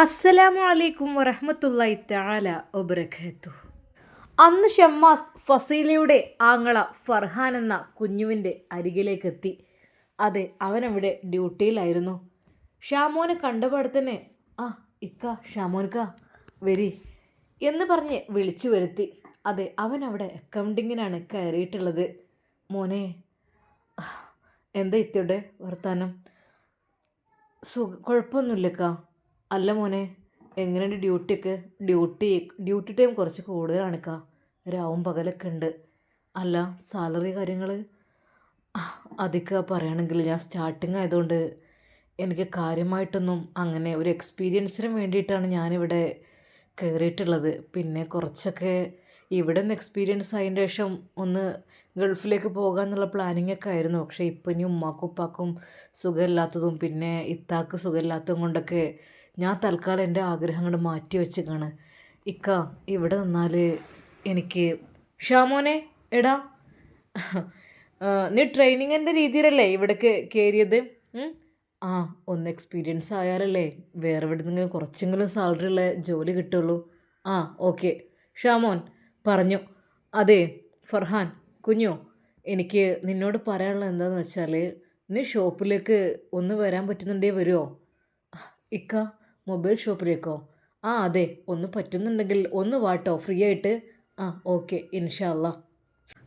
അസ്സലാമു അലൈക്കും വറഹമത്തല്ലായി തആല വബറകാതുഹു അന്ന് ഷമ്മാസ് ഫസീലയുടെ ആങ്ങള ഫർഹാൻ എന്ന കുഞ്ഞുവിന്റെ അരികിലേക്ക് എത്തി അതെ അവനവിടെ ഡ്യൂട്ടിയിലായിരുന്നു. ഷാമോനെ കണ്ടപാടെ തന്നെ ആ ഇക്ക ഷാമോൻക്ക വരി എന്ന് പറഞ്ഞ് വിളിച്ചു വരുത്തി. അതെ അവൻ അവിടെ അക്കൗണ്ടിങ്ങിനാണ് കയറിയിട്ടുള്ളത്. മോനെ എന്താ ഇത്തിയുടെ വർത്താനം? സുഖ കുഴപ്പമൊന്നുമില്ലക്കാ. അല്ല മോനെ എങ്ങനെയുണ്ട് ഡ്യൂട്ടിയൊക്കെ? ഡ്യൂട്ടി ഡ്യൂട്ടി ടൈം കുറച്ച് കൂടുതലാണ് കാ രാവും പകലൊക്കെ ഉണ്ട്. അല്ല സാലറി കാര്യങ്ങൾ അതൊക്കെ പറയുകയാണെങ്കിൽ ഞാൻ സ്റ്റാർട്ടിങ് ആയതുകൊണ്ട് എനിക്ക് കാര്യമായിട്ടൊന്നും അങ്ങനെ ഒരു എക്സ്പീരിയൻസിന് വേണ്ടിയിട്ടാണ് ഞാനിവിടെ കയറിയിട്ടുള്ളത് പിന്നെ കുറച്ചൊക്കെ ഇവിടെ നിന്ന് എക്സ്പീരിയൻസ് ആയതിന്റെ ശേഷം ഒന്ന് ഗൾഫിലേക്ക് പോകാമെന്നുള്ള പ്ലാനിങ് ഒക്കെ ആയിരുന്നു. പക്ഷേ ഇപ്പം ഇനി ഉമ്മാക്കും ഉപ്പാക്കും സുഖമില്ലാത്തതും പിന്നെ ഇത്താക്ക് സുഖമില്ലാത്തതും കൊണ്ടൊക്കെ ഞാൻ തൽക്കാലം എന്റെ ആഗ്രഹങ്ങൾ മാറ്റി വെച്ചേക്കാണ്. ഇക്ക ഇവിടെ നിന്നാൽ എനിക്ക് ഷാമോനെ എടാ. നീ ട്രെയിനിങ്ങിന്റെ രീതിയിലല്ലേ ഇവിടേക്ക് കയറിയത് ആ ഒന്ന് എക്സ്പീരിയൻസ് ആയാലല്ലേ വേറെ ഇവിടെ നിന്നെങ്കിലും കുറച്ചെങ്കിലും സാലറി ഉള്ള ജോലി കിട്ടുള്ളൂ. ആ ഓക്കെ. ഷാമോൻ പറഞ്ഞു. അതെ ഫർഹാൻ കുഞ്ഞോ എനിക്ക് നിന്നോട് പറയാനുള്ളത് എന്താണെന്ന് വെച്ചാൽ നീ ഷോപ്പിലേക്ക് ഒന്ന് വരാൻ പറ്റുന്നുണ്ടേ വരുമോ ഇക്ക മൊബൈൽ ഷോപ്പിലേക്കോ ആ അതെ. ഒന്ന് പറ്റുന്നുണ്ടെങ്കിൽ ഒന്ന് വാട്ടോ. ഫ്രീ ആയിട്ട്? ആ ഓക്കെ. ഇൻഷാല്ല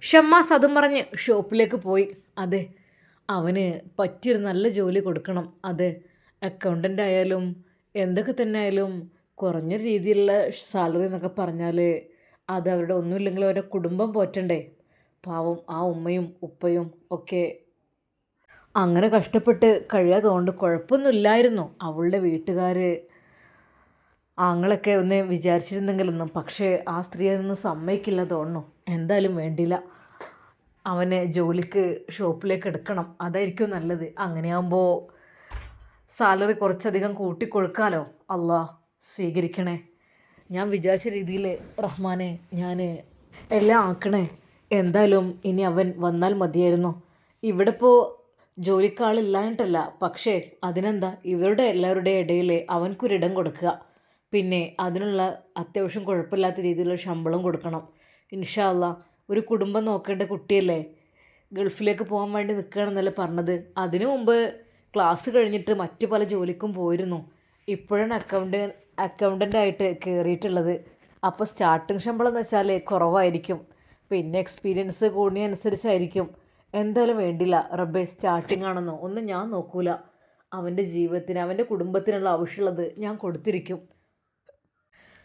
ഷമ്മാസ് അതും പറഞ്ഞ് ഷോപ്പിലേക്ക് പോയി. അതെ. അവന് പറ്റിയൊരു നല്ല ജോലി കൊടുക്കണം. അതെ അക്കൗണ്ടന്റ് ആയാലും എന്തൊക്കെ തന്നെ ആയാലും കുറഞ്ഞ രീതിയിലുള്ള സാലറി എന്നൊക്കെ പറഞ്ഞാൽ അത് അവരുടെ ഒന്നുമില്ലെങ്കിൽ അവരുടെ കുടുംബം പോറ്റണ്ടേ? പാവം ആ ഉമ്മയും ഉപ്പയും ഒക്കെ അങ്ങനെ കഷ്ടപ്പെട്ട് കഴിയാത്തതുകൊണ്ട് കുഴപ്പമൊന്നുമില്ലായിരുന്നു. അവളുടെ വീട്ടുകാർ ആങ്ങളൊക്കെ ഒന്ന് വിചാരിച്ചിരുന്നെങ്കിലൊന്നും. പക്ഷേ ആ സ്ത്രീ അതൊന്നും സമ്മതിക്കില്ല തോന്നുന്നു. എന്തായാലും വേണ്ടില്ല അവനെ ജോലിക്ക് ഷോപ്പിലേക്ക് എടുക്കണം. അതായിരിക്കും നല്ലത്. അങ്ങനെയാകുമ്പോൾ സാലറി കുറച്ചധികം കൂട്ടിക്കൊടുക്കാലോ? അള്ളാ സ്വീകരിക്കണേ. ഞാൻ വിചാരിച്ച രീതിയിൽ റഹ്മാനെ ഞാൻ എല്ലാം ആക്കണേ. എന്തായാലും ഇനി അവൻ വന്നാൽ മതിയായിരുന്നു. ഇവിടെ ഇപ്പോൾ ജോലിക്കാളില്ലായിട്ടല്ല പക്ഷേ അതിനെന്താ? ഇവരുടെ എല്ലാവരുടെ ഇടയിൽ അവൻക്കൊരിടം കൊടുക്കുക. പിന്നെ അതിനുള്ള അത്യാവശ്യം കുഴപ്പമില്ലാത്ത രീതിയിലുള്ള ശമ്പളം കൊടുക്കണം. ഇൻഷാല്ല ഒരു കുടുംബം നോക്കേണ്ട കുട്ടിയല്ലേ? ഗൾഫിലേക്ക് പോകാൻ വേണ്ടി നിൽക്കുകയാണെന്നല്ലേ പറഞ്ഞത്. അതിനു മുമ്പ് ക്ലാസ് കഴിഞ്ഞിട്ട് മറ്റു പല ജോലിക്കും പോയിരുന്നു. ഇപ്പോഴാണ് അക്കൗണ്ട് അക്കൗണ്ടന്റ് ആയിട്ട് കയറിയിട്ടുള്ളത്. അപ്പോൾ സ്റ്റാർട്ടിങ് ശമ്പളം എന്ന് വെച്ചാൽ കുറവായിരിക്കും. പിന്നെ എക്സ്പീരിയൻസ് കൂടുന്നതനുസരിച്ചായിരിക്കും എന്തായാലും വേണ്ടില്ല. റബ്ബെ സ്റ്റാർട്ടിംഗ് ആണെന്നോ? ഒന്നും ഞാൻ നോക്കൂല. അവന്റെ ജീവിതത്തിന് അവന്റെ കുടുംബത്തിനുള്ള ആവശ്യമുള്ളത് ഞാൻ കൊടുത്തിരിക്കും.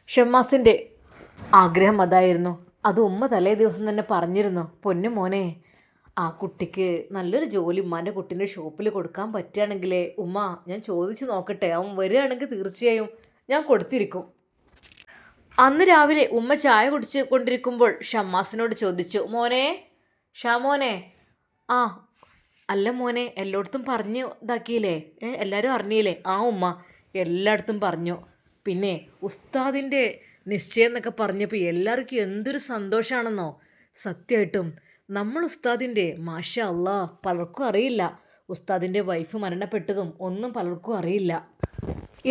ഷമ്മാസിന്റെ ആഗ്രഹം അതായിരുന്നു. അത് ഉമ്മ തലേ ദിവസം തന്നെ പറഞ്ഞിരുന്നു. പൊന്നു മോനെ ആ കുട്ടിക്ക് നല്ലൊരു ജോലി ഉമ്മാന്റെ കുട്ടീന്റെ ഷോപ്പിൽ കൊടുക്കാൻ പറ്റുകയാണെങ്കിൽ ഉമ്മ ഞാൻ ചോദിച്ച് നോക്കട്ടെ. അവൻ വരികയാണെങ്കിൽ തീർച്ചയായും ഞാൻ കൊടുത്തിരിക്കും. അന്ന് രാവിലെ ഉമ്മ ചായ കുടിച്ച് കൊണ്ടിരിക്കുമ്പോൾ ഷമ്മാസിനോട് ചോദിച്ചു മോനെ ഷാമോനെ ആ അല്ല മോനെ എല്ലായിടത്തും പറഞ്ഞു ഇതാക്കിയില്ലേ? എല്ലാവരും അറിഞ്ഞില്ലേ? ആ ഉമ്മ എല്ലായിടത്തും പറഞ്ഞു. പിന്നെ ഉസ്താദിന്റെ നിശ്ചയം എന്നൊക്കെ പറഞ്ഞപ്പോൾ എല്ലാവർക്കും എന്തൊരു സന്തോഷമാണെന്നോ? സത്യമായിട്ടും നമ്മൾ ഉസ്താദിന്റെ മാഷ അല്ല പലർക്കും അറിയില്ല. ഉസ്താദിന്റെ വൈഫ് മരണപ്പെട്ടതും ഒന്നും പലർക്കും അറിയില്ല.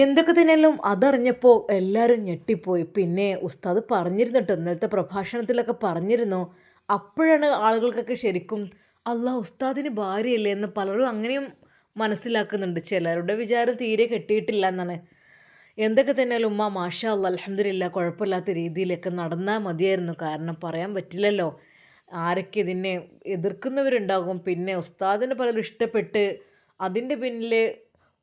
എന്തൊക്കെ തന്നെയാലും അതറിഞ്ഞപ്പോൾ എല്ലാവരും ഞെട്ടിപ്പോയി. പിന്നെ ഉസ്താദ് പറഞ്ഞിരുന്നിട്ട് ഇന്നലത്തെ പ്രഭാഷണത്തിലൊക്കെ പറഞ്ഞിരുന്നു. അപ്പോഴാണ് ആളുകൾക്കൊക്കെ ശരിക്കും അള്ളാഹ് ഉസ്താദിന് ഭാര്യയല്ലേ എന്ന് പലരും അങ്ങനെയും മനസ്സിലാക്കുന്നുണ്ട്. ചിലരുടെ വിചാരം തീരെ കെട്ടിയിട്ടില്ല എന്നാണ്. എന്തൊക്കെ തന്നെയാലും ഉമ്മ മാഷാ അല്ല അലഹമില്ല കുഴപ്പമില്ലാത്ത രീതിയിലൊക്കെ നടന്നാൽ മതിയായിരുന്നു. കാരണം പറയാൻ പറ്റില്ലല്ലോ. ആരൊക്കെ ഇതിനെ എതിർക്കുന്നവരുണ്ടാകും. പിന്നെ ഉസ്താദിന് പലരും ഇഷ്ടപ്പെട്ട് അതിന്റെ പിന്നിൽ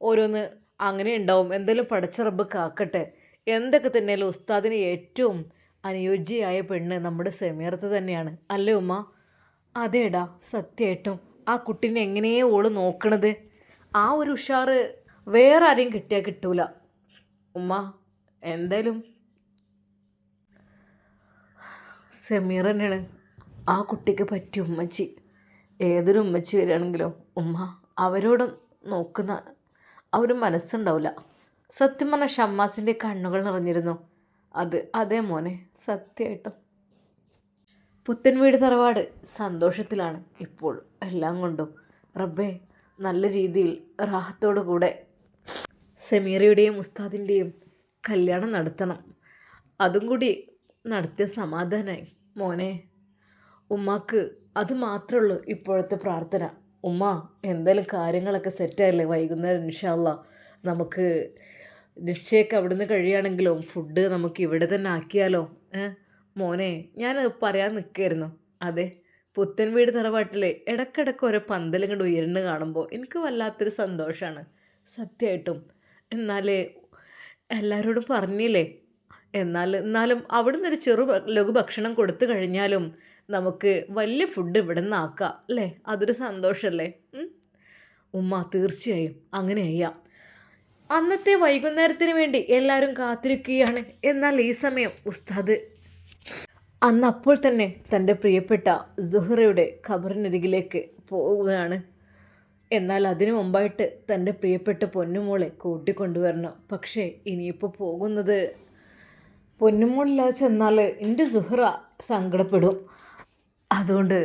ഓരോന്ന് അങ്ങനെ ഉണ്ടാവും. എന്തായാലും പടച്ച റബ്ബ് കാക്കട്ടെ. എന്തൊക്കെ തന്നെയാലും ഉസ്താദിന് ഏറ്റവും അനുയോജ്യയായ പെണ്ണ് നമ്മുടെ സെമീറത്ത് തന്നെയാണ്. അല്ലേ ഉമ്മ? അതേടാ സത്യമായിട്ടും ആ കുട്ടീനെ എങ്ങനെയേ ഓൾ നോക്കണത്? ആ ഒരു ഉഷാറ് വേറെ ആരെയും കിട്ടിയാൽ കിട്ടൂല. ഉമ്മ എന്തായാലും? സെമീർ തന്നെയാണ് ആ കുട്ടിക്ക് പറ്റിയ ഉമ്മച്ചി. ഏതൊരു ഉമ്മച്ചി വരികയാണെങ്കിലും ഉമ്മ അവരോടും നോക്കുന്ന ആ ഒരു മനസ്സുണ്ടാവില്ല. സത്യം പറഞ്ഞ ഷമ്മാസിന്റെ കണ്ണുകൾ നിറഞ്ഞിരുന്നു. അത് അതേ മോനെ സത്യമായിട്ടും പുത്തൻ വീട് തറവാട് സന്തോഷത്തിലാണ് ഇപ്പോൾ എല്ലാം കൊണ്ടും. റബ്ബേ നല്ല രീതിയിൽ റാഹത്തോടു കൂടെ സെമീറയുടെയും ഉസ്താദിന്റെയും കല്യാണം നടത്തണം. അതും കൂടി നടത്തിയ സമാധാനമായി മോനെ ഉമ്മാക്ക് അത് മാത്രമുള്ളൂ ഇപ്പോഴത്തെ പ്രാർത്ഥന. ഉമ്മ എന്തായാലും കാര്യങ്ങളൊക്കെ സെറ്റായില്ലേ വൈകുന്നേരം ഇൻഷാല്ല നമുക്ക് നിശ്ചയൊക്കെ അവിടുന്ന് കഴിയുകയാണെങ്കിലും ഫുഡ് നമുക്ക് ഇവിടെ തന്നെ ആക്കിയാലോ ഏ? മോനെ ഞാനത് പറയാൻ നിൽക്കായിരുന്നു അതെ പുത്തൻ വീട് തറവാട്ടിൽ ഇടക്കിടക്ക് ഓരോ പന്തലും കണ്ട് ഉയരുന്ന് കാണുമ്പോൾ എനിക്ക് വല്ലാത്തൊരു സന്തോഷമാണ് സത്യമായിട്ടും എന്നാൽ എല്ലാവരോടും പറഞ്ഞില്ലേ? എന്നാൽ എന്നാലും അവിടുന്ന് ഒരു ചെറു ലഘു ഭക്ഷണം കൊടുത്തു കഴിഞ്ഞാലും നമുക്ക് വലിയ ഫുഡ് ഇവിടെ നിന്ന് ആക്കാം അല്ലേ? അതൊരു സന്തോഷമല്ലേ? ഉമ്മ തീർച്ചയായും. അങ്ങനെ ചെയ്യാം അന്നത്തെ വൈകുന്നേരത്തിന് വേണ്ടി എല്ലാവരും കാത്തിരിക്കുകയാണ്. എന്നാൽ ഈ സമയം ഉസ്താദ് അന്ന് അപ്പോൾ തന്നെ തന്റെ പ്രിയപ്പെട്ട സുഹറയുടെ ഖബറിനരികിലേക്ക് പോവുകയാണ്. എന്നാൽ അതിനു മുമ്പായിട്ട് തന്റെ പ്രിയപ്പെട്ട പൊന്നുമോളെ കൂട്ടിക്കൊണ്ടുവരണം. പക്ഷേ ഇനിയിപ്പോൾ പോകുന്നത് പൊന്നുമോളില്ലാതെ ചെന്നാൽ എന്റെ സുഹറ സങ്കടപ്പെടും. അതുകൊണ്ട്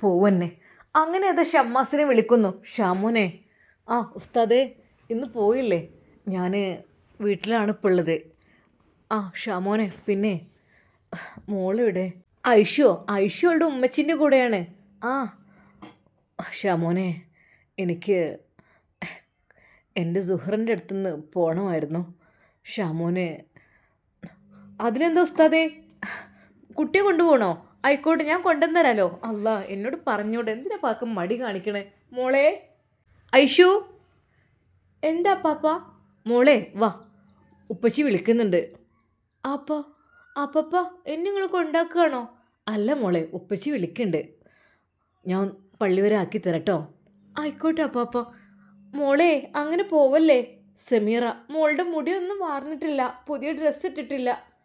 പോവന്നെ. അങ്ങനെ അത് ഷമ്മാസിനെ വിളിക്കുന്നു. ഷാമുനെ ആ ഉസ്താദേ ഇന്ന് പോയില്ലേ? ഞാൻ വീട്ടിലാണ് ഇപ്പോൾ ഉള്ളത്. ആ ഷാമോനെ പിന്നെ? മോളിവിടെ. ഐഷോ ഐഷോളുടെ ഉമ്മച്ചിന്റെ കൂടെയാണ്. ആ ഷമോനെ എനിക്ക് എന്റെ സുഹറിന്റെ അടുത്തുനിന്ന് പോകണമായിരുന്നു ഷമോനെ അതിനെന്താ ഉസ്താദേ? കുട്ടിയെ കൊണ്ടുപോകണോ ആയിക്കോട്ടെ ഞാൻ കൊണ്ടുവന്നരാലോ. അല്ല എന്നോട് പറഞ്ഞോട് എന്തിനാ പാക്കം മടി കാണിക്കണേ? മോളെ ഐഷു എന്താ പാപ്പ? മോളെ വാ ഉപ്പച്ചി വിളിക്കുന്നുണ്ട്. ആപ്പ അപ്പപ്പ എന്നെ നിങ്ങൾ കൊണ്ടാക്കുകയാണോ? അല്ല മോളെ ഉപ്പച്ചി വിളിക്കുന്നുണ്ട്. ഞാൻ പള്ളി വരെ ആക്കി തരട്ടോ. ആയിക്കോട്ടെ അപ്പാപ്പ. മോളെ അങ്ങനെ പോവല്ലേ? സെമീറ മോളുടെ മുടിയൊന്നും വാർന്നിട്ടില്ല. പുതിയ ഡ്രസ്സ് ഇട്ടിട്ടില്ല.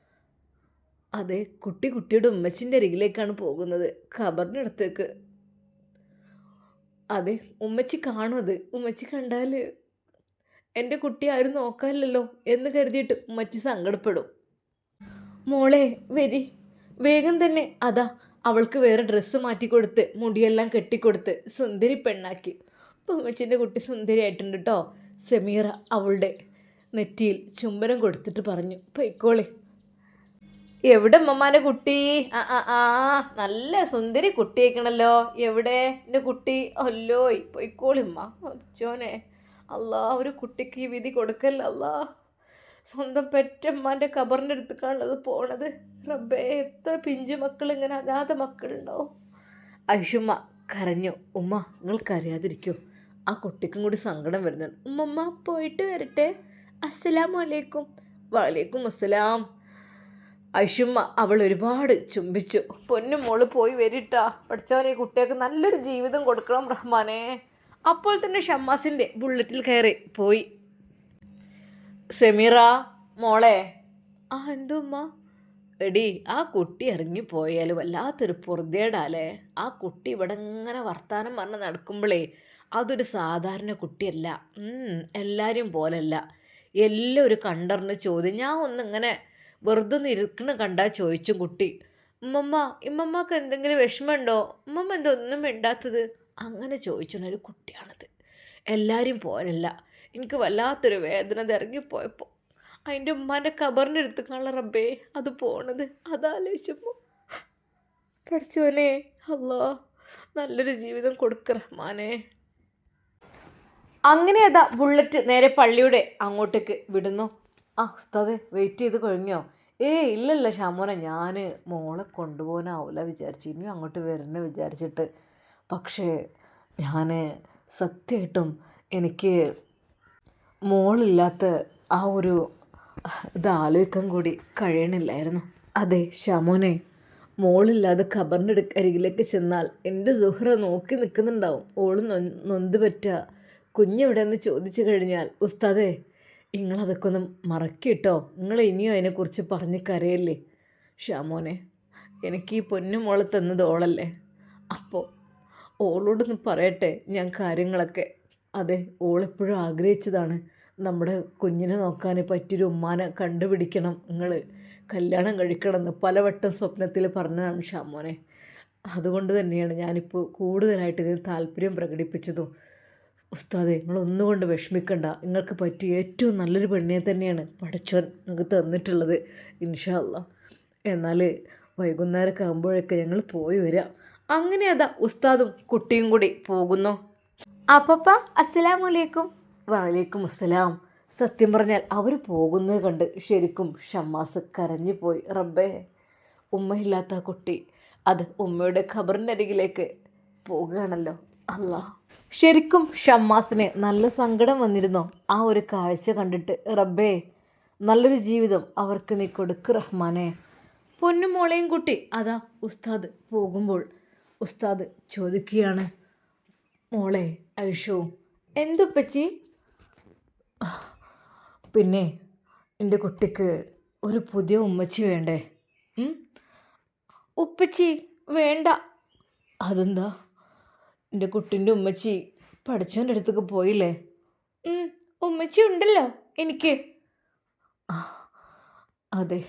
അതെ കുട്ടി കുട്ടിയുടെ ഉമ്മച്ചിന്റെ അരികിലേക്കാണ് പോകുന്നത്. ഖബറിന്റെ അടുത്തേക്ക് അതെ ഉമ്മച്ചി കാണും അത്. ഉമ്മച്ചി കണ്ടാൽ എന്റെ കുട്ടി ആരും നോക്കാനില്ലല്ലോ എന്ന് കരുതിയിട്ട് ഉമ്മച്ചി സങ്കടപ്പെടും. മോളെ വരി. വേഗം തന്നെ. അതാ അവൾക്ക് വേറെ ഡ്രസ്സ് മാറ്റിക്കൊടുത്ത് മുടിയെല്ലാം കെട്ടിക്കൊടുത്ത് സുന്ദരി പെണ്ണാക്കി. പൂമച്ചിന്റെ കുട്ടി സുന്ദരിയായിട്ടുണ്ട് കേട്ടോ സെമീറ അവളുടെ നെറ്റിയിൽ ചുംബനം കൊടുത്തിട്ട് പറഞ്ഞു. പൊയ്ക്കോളി. എവിടെ അമ്മമാന്റെ കുട്ടി? ആ ആ ആ നല്ല സുന്ദരി കുട്ടിയേക്കണല്ലോ. എവിടെ? എന്റെ കുട്ടി? അല്ലോ പൊയ്ക്കോളിമ്മ അച്ചോനെ അല്ലാ ഒരു കുട്ടിക്ക് ഈ വിധി കൊടുക്കല്ല അല്ലാ. സ്വന്തം പെറ്റമ്മാന്റെ കബറിന്റെ അടുത്തേക്കാണുള്ളത് പോണത്. റബ്ബേ എത്ര പിഞ്ചു മക്കൾ ഇങ്ങനെ അനാഥ മക്കളുണ്ടാവും. ഐഷുമ്മ കരഞ്ഞു. ഉമ്മ നിങ്ങൾ കരയാതിരിക്കൂ ആ കുട്ടിക്കും കൂടി സങ്കടം വരുന്നുണ്ട്. ഉമ്മമ്മ പോയിട്ട് വരട്ടെ. അസ്സലാം വലൈക്കും വലൈക്കും അസ്സലാം ഐഷുമ്മ അവൾ ഒരുപാട് ചുംബിച്ചു. പൊന്നും മോൾ പോയി വരിട്ടാ. പഠിച്ചവനെ കുട്ടികൾക്ക് നല്ലൊരു ജീവിതം കൊടുക്കണം റഹ്മാനെ. അപ്പോൾ തന്നെ ഷമ്മാസിന്റെ ബുള്ളറ്റിൽ കയറി പോയി. സെമീറ മോളെ. ആ എന്തുമ്മ? എടി ആ കുട്ടി ഇറങ്ങിപ്പോയാൽ വല്ലാത്തൊരു പൊറുതേടാലേ ആ കുട്ടി ഇവിടെ ഇങ്ങനെ വർത്താനം പറഞ്ഞ് നടക്കുമ്പോഴേ അതൊരു സാധാരണ കുട്ടിയല്ല. എല്ലാവരും പോലല്ല. എല്ലാം ഒരു കണ്ടറിഞ്ഞ് ചോദ്യം. ഞാൻ ഒന്നിങ്ങനെ വെറുതെ ഒന്ന് ഇരിക്കണ കണ്ടാൽ ചോദിച്ചു കുട്ടി. ഉമ്മമ്മ ഇമ്മമ്മക്ക് എന്തെങ്കിലും വിഷമമുണ്ടോ? ഉമ്മമ്മ എന്തൊന്നും മിണ്ടാത്തത്? അങ്ങനെ ചോദിച്ചുള്ളൊരു കുട്ടിയാണത്. എല്ലാവരും പോലല്ല എനിക്ക് വല്ലാത്തൊരു വേദന ഇറങ്ങിപ്പോയപ്പോൾ അതിന്റെ ഉമ്മാന്റെ കബറിന്റെ അടുത്ത് റബ്ബേ അത് പോണത്. അതാലോചിച്ചപ്പോൾ പഠിച്ചോനെ അല്ലോ നല്ലൊരു ജീവിതം കൊടുക്ക റഹ്മാനെ. അങ്ങനെ അതാ ബുള്ളറ്റ് നേരെ പള്ളിയുടെ അങ്ങോട്ടേക്ക് വിടുന്നു. ആ ഉസ്താദെ വെയിറ്റ് ചെയ്ത് കഴിഞ്ഞോ ഏ ഇല്ലല്ല ഷാമോനെ ഞാൻ മോളെ കൊണ്ടുപോകാനാവില്ല വിചാരിച്ചു. ഇനിയും അങ്ങോട്ട് വരണ വിചാരിച്ചിട്ട്. പക്ഷേ ഞാൻ സത്യമായിട്ടും എനിക്ക് മോളില്ലാത്ത ആ ഒരു ഇത് ആലോചിക്കാൻ കൂടി കഴിയണില്ലായിരുന്നു. അതെ ഷമോനെ മോളില്ലാതെ ഖബറിന്റെ അരികിലേക്ക് ചെന്നാൽ എന്റെ സുഹ്റ നോക്കി നിൽക്കുന്നുണ്ടാവും. ഓൾ നൊന്ത് പറ്റ. കുഞ്ഞെവിടെയെന്ന് ചോദിച്ചു കഴിഞ്ഞാൽ ഉസ്താദേ നിങ്ങളതൊക്കെ ഒന്ന് മറക്കിട്ടോ നിങ്ങൾ ഇനിയും അതിനെക്കുറിച്ച് പറഞ്ഞ് കരയല്ലേ? ഷാമോനെ എനിക്ക് ഈ പൊന്നു മോളെ തന്നത് ഓളല്ലേ. അപ്പോൾ ഓളോടൊന്ന് പറയട്ടെ ഞാൻ കാര്യങ്ങളൊക്കെ. അതെ ഓളെപ്പോഴും ആഗ്രഹിച്ചതാണ് നമ്മുടെ കുഞ്ഞിനെ നോക്കാൻ പറ്റിയൊരു ഉമ്മാനെ കണ്ടുപിടിക്കണം നിങ്ങൾ കല്യാണം കഴിക്കണം എന്ന് പലവട്ടം സ്വപ്നത്തിൽ പറഞ്ഞതാണ് ഷാമോനെ. അതുകൊണ്ട് തന്നെയാണ് ഞാനിപ്പോൾ കൂടുതലായിട്ട് ഇതിന് താല്പര്യം പ്രകടിപ്പിച്ചതും. ഉസ്താദെ നിങ്ങളൊന്നുകൊണ്ട് വിഷമിക്കണ്ട. നിങ്ങൾക്ക് പറ്റിയ ഏറ്റവും നല്ലൊരു പെണ്ണിനെ തന്നെയാണ് പഠിച്ചവൻ നിങ്ങൾക്ക് തന്നിട്ടുള്ളത് ഇൻഷാല്ല എന്നാൽ വൈകുന്നേരമൊക്കെ ആകുമ്പോഴൊക്കെ ഞങ്ങൾ പോയി വരാം. അങ്ങനെ അതാ ഉസ്താദും കുട്ടിയും കൂടി പോകുന്നു. അപ്പപ്പ അസ്സലാമു അലൈക്കും വലൈക്കും അസ്സലാം സത്യം പറഞ്ഞാൽ അവർ പോകുന്നത് കണ്ട് ശരിക്കും ഷമ്മാസ് കരഞ്ഞു പോയി. റബ്ബേ ഉമ്മയില്ലാത്ത കുട്ടി അത് ഉമ്മയുടെ ഖബറിനരികിലേക്ക് പോകുകയാണല്ലോ അല്ലാ. ശരിക്കും ഷമ്മാസിന് നല്ല സങ്കടം വന്നിരുന്നോ. ആ ഒരു കാഴ്ച കണ്ടിട്ട് റബ്ബേ നല്ലൊരു ജീവിതം അവർക്ക് നീ കൊടുക്ക് റഹ്മാനെ. പൊന്നുമോളെയും കുട്ടി അതാ ഉസ്താദ് പോകുമ്പോൾ ഉസ്താദ് ചോദിക്കുകയാണ് മോളെ ഐഷു എന്തുപ്പച്ചി പിന്നെ എന്റെ കുട്ടിക്ക് ഒരു പുതിയ ഉമ്മച്ചി വേണ്ടേ? ഉപ്പച്ചി വേണ്ട. അതെന്താ? എന്റെ കുട്ടിന്റെ ഉമ്മച്ചി പഠിച്ചവന്റെ അടുത്തേക്ക് പോയില്ലേ? ഉമ്മച്ചി ഉണ്ടല്ലോ എനിക്ക്. അതെ.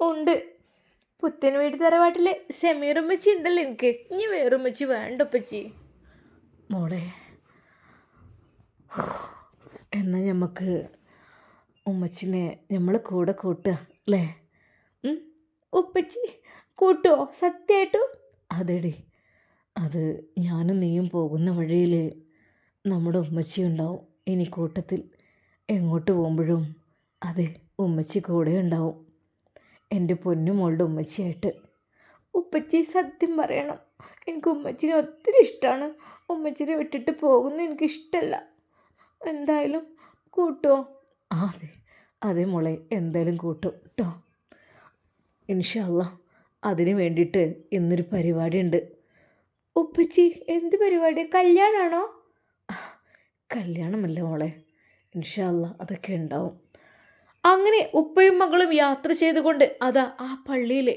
ഉണ്ട്. പുത്തൻ വീട് തറവാട്ടിലെ ഷമീർ ഉമ്മച്ചി ഉണ്ടല്ലോ എനിക്ക്. ഇനി വേറെ ഉമ്മച്ചി വേണ്ട ഉപ്പച്ചി. മോളെ. എന്നാൽ നമുക്ക് ഉമ്മച്ചിനെ നമ്മൾ കൂടെ കൂട്ടുക അല്ലേ? ഉപ്പച്ചി കൂട്ടുമോ സത്യമായിട്ടും അതെടി. അത് ഞാനും നീയും പോകുന്ന വഴിയിൽ നമ്മുടെ ഉമ്മച്ചി ഉണ്ടാവും ഇനി കൂട്ടത്തിൽ. എങ്ങോട്ട് പോകുമ്പോഴും അതെ ഉമ്മച്ചി കൂടെ ഉണ്ടാവും. എന്റെ പൊന്നുമോളുടെ ഉമ്മച്ചിയായിട്ട്. ഉപ്പച്ചി സത്യം പറയണം. എനിക്ക് ഉമ്മച്ചിനെ ഒത്തിരി ഇഷ്ടമാണ് ഉമ്മച്ചിനെ വിട്ടിട്ട് പോകുന്നത് എനിക്കിഷ്ടമല്ല എന്തായാലും കൂട്ടുമോ അതെ. അതെ മോളെ എന്തായാലും കൂട്ടും. കേട്ടോ ഇൻഷല്ല അതിന് വേണ്ടിയിട്ട് ഇന്നൊരു പരിപാടി ഉണ്ട് ഉപ്പച്ചി എന്ത് പരിപാടി? കല്യാണമാണോ കല്യാണമല്ല മോളെ. ഇൻഷല്ല അതൊക്കെ ഉണ്ടാവും. അങ്ങനെ ഉപ്പയും മകളും യാത്ര ചെയ്തുകൊണ്ട് അതാ ആ പള്ളിയിലെ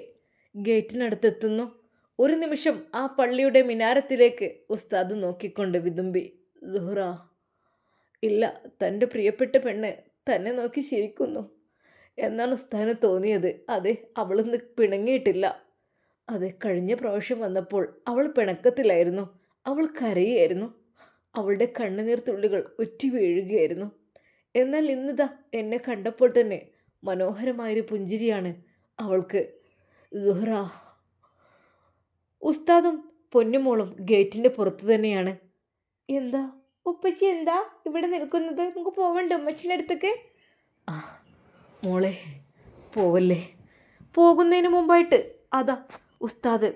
ഗേറ്റിനടുത്തെത്തുന്നു. ഒരു നിമിഷം ആ പള്ളിയുടെ മിനാരത്തിലേക്ക് ഉസ്താദ് നോക്കിക്കൊണ്ട് വിതുമ്പി സുഹ്റ ഇല്ല തന്റെ പ്രിയപ്പെട്ട പെണ്ണ് തന്നെ നോക്കി ചിരിക്കുന്നു. എന്നാണ് ഉസ്താദിന് തോന്നിയത്. അതെ അവളിന്ന് പിണങ്ങിയിട്ടില്ല. അതെ കഴിഞ്ഞ പ്രാവശ്യം വന്നപ്പോൾ അവൾ പിണക്കത്തിലായിരുന്നു. അവൾ കരയായിരുന്നു അവളുടെ കണ്ണുനീർ തുള്ളികൾ ഉറ്റി വീഴുകയായിരുന്നു. എന്നാൽ ഇന്നിതാ എന്നെ കണ്ടപ്പോൾ തന്നെ മനോഹരമായൊരു പുഞ്ചിരിയാണ് അവൾക്ക്. സുഹ്റ ഉസ്താദും പൊന്നുമോളും ഗേറ്റിന്റെ പുറത്ത് തന്നെയാണ്. എന്താ? ഉപ്പച്ചി എന്താ? ഇവിടെ നിൽക്കുന്നത്? നമുക്ക് പോവണ്ട ഉമ്മച്ചിന്റെ അടുത്തേക്ക്? ആ മോളെ പോവല്ലേ? പോകുന്നതിന് മുമ്പായിട്ട് അതാ ഉസ്താദ്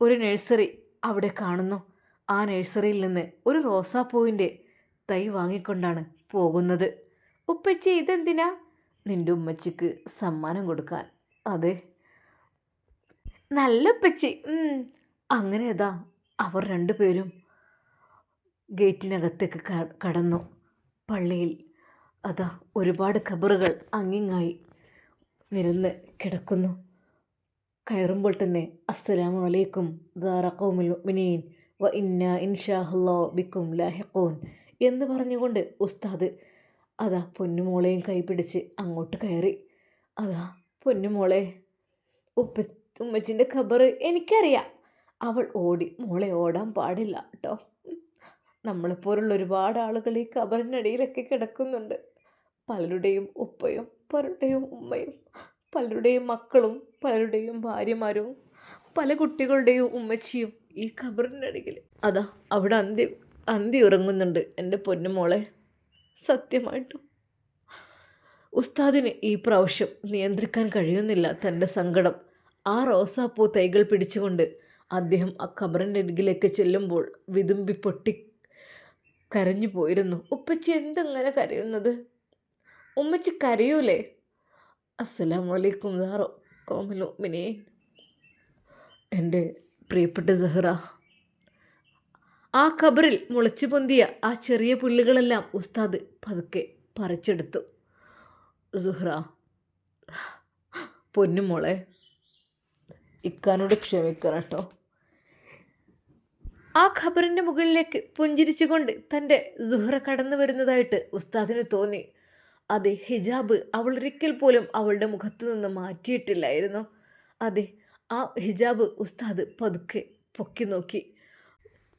ഒരു നഴ്സറി അവിടെ കാണുന്നു. ആ നഴ്സറിയിൽ നിന്ന് ഒരു റോസാപ്പൂവിന്റെ തൈ വാങ്ങിക്കൊണ്ടാണ് പോകുന്നത്. ഉപ്പച്ചി ഇതെന്തിനാ? നിന്റെ ഉമ്മച്ചിക്ക് സമ്മാനം കൊടുക്കാൻ. അതെ. നല്ല ഉപ്പച്ചി. അങ്ങനെ അതാ അവർ രണ്ടുപേരും ഗേറ്റിനകത്തേക്ക് കടന്നു. പള്ളിയിൽ അതാ ഒരുപാട് ഖബറുകൾ അങ്ങിങ്ങായി നിരന്ന് കിടക്കുന്നു. കയറുമ്പോൾ തന്നെ അസ്സലാമു അലൈക്കും ദാറഖൗമുൽ മുഅ്മിനീൻ വ ഇന്ന ഇൻഷാഹുല്ലോ ബിക്കും ലാഹിഖൂൻ എന്ന് പറഞ്ഞുകൊണ്ട് ഉസ്താദ് അതാ പൊന്നുമോളെയും കൈപിടിച്ച് അങ്ങോട്ട് കയറി. അതാ പൊന്നുമോളെ ഉപ്പ ഉമ്മച്ചിന്റെ ഖബർ എനിക്കറിയാം. അവൾ ഓടി മോളെ ഓടാൻ പാടില്ല കേട്ടോ നമ്മളെപ്പോലുള്ള ഒരുപാട് ആളുകൾ ഈ കബറിനടിയിലൊക്കെ കിടക്കുന്നുണ്ട്. പലരുടെയും ഉപ്പയും പലരുടെയും ഉമ്മയും പലരുടെയും മക്കളും പലരുടെയും ഭാര്യമാരും പല കുട്ടികളുടെയും ഉമ്മച്ചിയും ഈ കബറിനടിയിൽ. അതാ അവിടെ അന്തി അന്തി ഉറങ്ങുന്നുണ്ട്. എന്റെ പൊന്നുമോളെ സത്യമായിട്ടും ഉസ്താദിന് ഈ പ്രാവശ്യം നിയന്ത്രിക്കാൻ കഴിയുന്നില്ല തന്റെ സങ്കടം. ആ റോസാപ്പൂ തൈകൾ പിടിച്ചുകൊണ്ട് അദ്ദേഹം ആ ഖബറിന്റെ അരികിലേക്ക് ചെല്ലുമ്പോൾ വിതുമ്പി പൊട്ടി കരഞ്ഞു പോയിരുന്നു. ഉപ്പച്ചി എന്തെങ്ങനെ കരയുന്നത്? ഉമ്മച്ചി കരയൂലേ? അസ്സലാമു അലൈക്കും കോമലു മിനി എന്റെ പ്രിയപ്പെട്ട സഹറ ആ ഖബറിൽ മുളച്ചു പൊന്തിയ ആ ചെറിയ പുല്ലുകളെല്ലാം ഉസ്താദ് പതുക്കെ പറിച്ചെടുത്തു. സുഹ്ര പൊന്നുമോളെ ഇക്കാനോട് ക്ഷമിക്കണം കേട്ടോ. ആ ഖബറിന്റെ മുകളിലേക്ക് പുഞ്ചിരിച്ചുകൊണ്ട് തന്റെ സുഹ്റ കടന്നു വരുന്നതായിട്ട് ഉസ്താദിന് തോന്നി. അതെ ഹിജാബ് അവൾ ഒരിക്കൽ പോലും അവളുടെ മുഖത്തു നിന്ന് മാറ്റിയിട്ടില്ലായിരുന്നു. അതെ ആ ഹിജാബ് ഉസ്താദ് പതുക്കെ പൊക്കി നോക്കി.